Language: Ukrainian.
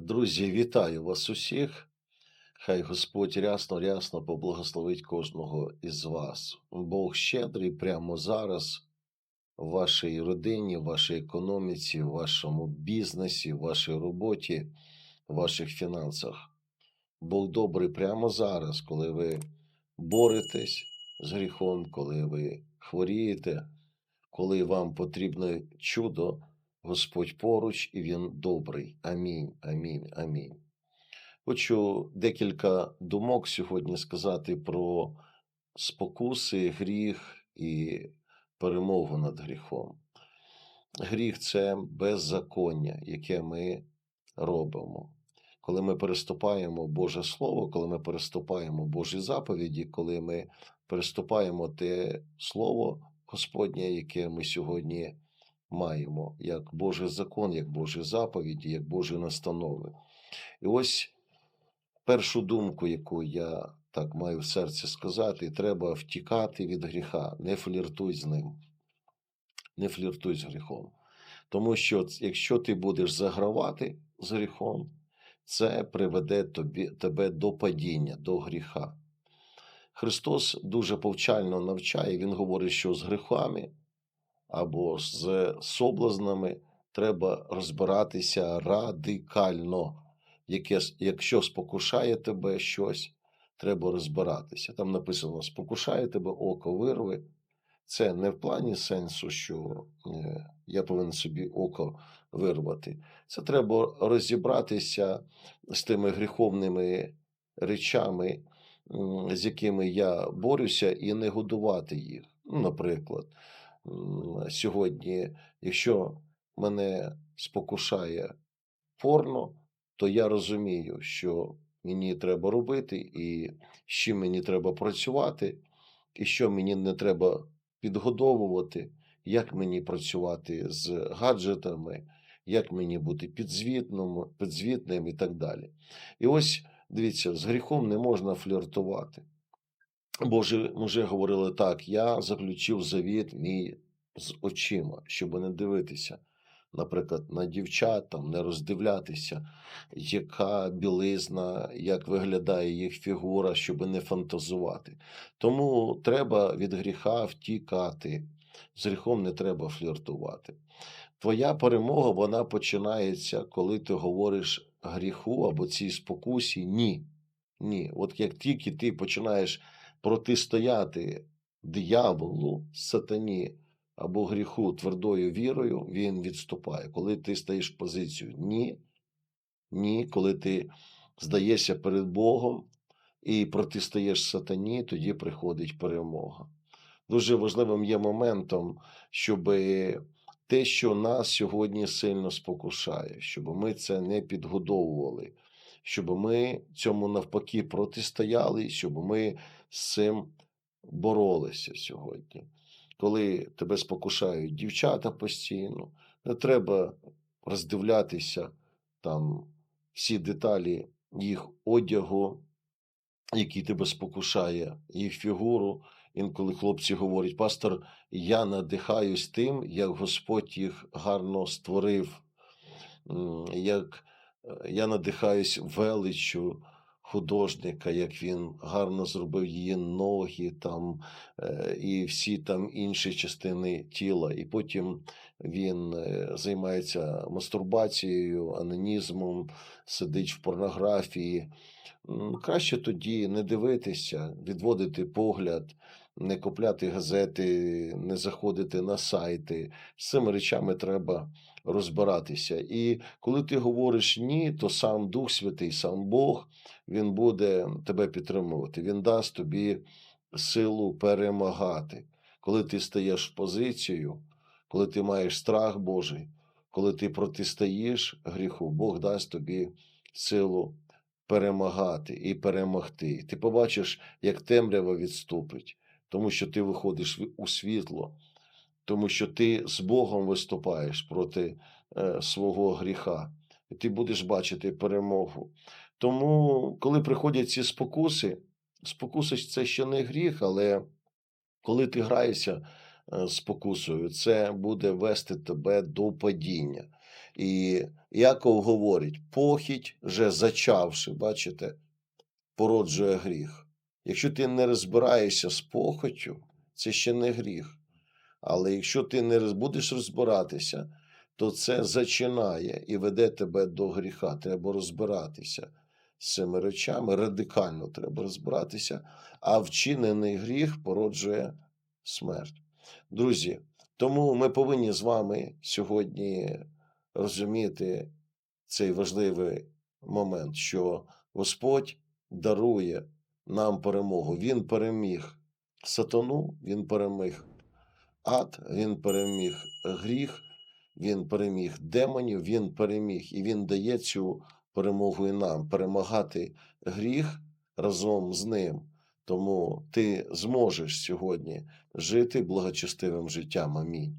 Друзі, вітаю вас усіх. Хай Господь рясно, рясно поблагословить кожного із вас. Бог щедрий прямо зараз в вашій родині, в вашій економіці, в вашому бізнесі, в вашій роботі, в ваших фінансах. Бог добрий прямо зараз, коли ви боретесь з гріхом, коли ви хворієте, коли вам потрібне чудо, Господь поруч і Він добрий. Амінь, амінь, амінь. Хочу декілька думок сьогодні сказати про спокуси, гріх і перемогу над гріхом. Гріх це беззаконня, яке ми робимо. Коли ми переступаємо Боже Слово, коли ми переступаємо Божі заповіді, коли ми переступаємо те Слово Господнє, яке ми сьогодні маємо, як Божий закон, як Божі заповіді, як Божі настанови. І ось першу думку, яку я так маю в серці сказати, треба втікати від гріха, не фліртуй з ним, не фліртуй з гріхом. Тому що якщо ти будеш загравати з гріхом, це приведе тобі, тебе до падіння, до гріха. Христос дуже повчально навчає, Він говорить, що з гріхами або з соблазнами треба розбиратися радикально. Якщо спокушає тебе щось, треба розбиратися. Там написано: спокушає тебе око вирви. Це не в плані сенсу, що е, я повинен собі око вирвати. Це треба розібратися з тими гріховними речами, з якими я борюся, і не годувати їх. Ну, Наприклад, сьогодні, якщо мене спокушає порно, то я розумію, що мені треба робити, і з чим мені треба працювати, і що мені не треба підгодовувати, як мені працювати з гаджетами, як мені бути підзвітним, підзвітним і так далі. І ось дивіться, з гріхом не можна фліртувати. Бо ж ми вже говорили так: я заключив завіт мій з очима, щоб не дивитися, наприклад, на дівчат, там, не роздивлятися, яка білизна, як виглядає їх фігура, щоб не фантазувати. Тому треба від гріха втікати. З гріхом не треба фліртувати. Твоя перемога вона починається, коли ти говориш гріху або цій спокусі ні. Ні. От як тільки ти починаєш протистояти дияволу, сатані або гріху твердою вірою, він відступає. Коли ти стаєш в позицію ні, ні, коли ти здаєшся перед Богом і протистоїш сатані, тоді приходить перемога. Дуже важливим є моментом, щоб те, що нас сьогодні сильно спокушає, щоб ми це не підгодовували, щоб ми цьому навпаки протистояли, щоб ми з цим боролися сьогодні. Коли тебе спокушають дівчата постійно, не треба роздивлятися там всі деталі їх одягу, який тебе спокушає, їх фігуру. Інколи хлопці говорять, пастор, я надихаюсь тим, як Господь їх гарно створив, як е, я надихаюсь величчю художника, як він гарно зробив її ноги там, е, і всі там інші частини тіла. І потім він е, займається мастурбацією, анонізмом, сидить в порнографії. Краще тоді не дивитися, відводити погляд, не купляти газети, не заходити на сайти. З цими речами треба розбиратися. І коли ти говориш ні, то сам Дух Святий, сам Бог, він буде тебе підтримувати. Він дасть тобі силу перемагати. Коли ти стаєш в позицію, коли ти маєш страх Божий, коли ти протистоїш гріху, Бог дасть тобі силу перемагати і перемогти. Ти побачиш, як темрява відступить, тому що ти виходиш у світло, тому що ти з Богом виступаєш проти е, свого гріха, і ти будеш бачити перемогу. Тому, коли приходять ці спокуси, спокуси це ще не гріх, але коли ти граєшся е, спокусою, це буде вести тебе до падіння. І Яков говорить: похідь, вже зачавши, бачите, породжує гріх. Якщо ти не розбираєшся з похотю, це ще не гріх. Але якщо ти не будеш розбиратися, то це зачинає і веде тебе до гріха. Треба розбиратися з цими речами. Радикально треба розбиратися, а вчинений гріх породжує смерть. Друзі, тому ми повинні з вами сьогодні розуміти цей важливий момент, що Господь дарує нам перемогу. Він переміг сатану, він переміг ад, він переміг гріх, він переміг демонів, він переміг, і він дає цю перемогу і нам перемагати гріх разом з ним. Тому ти зможеш сьогодні жити благочестивим життям. Амінь.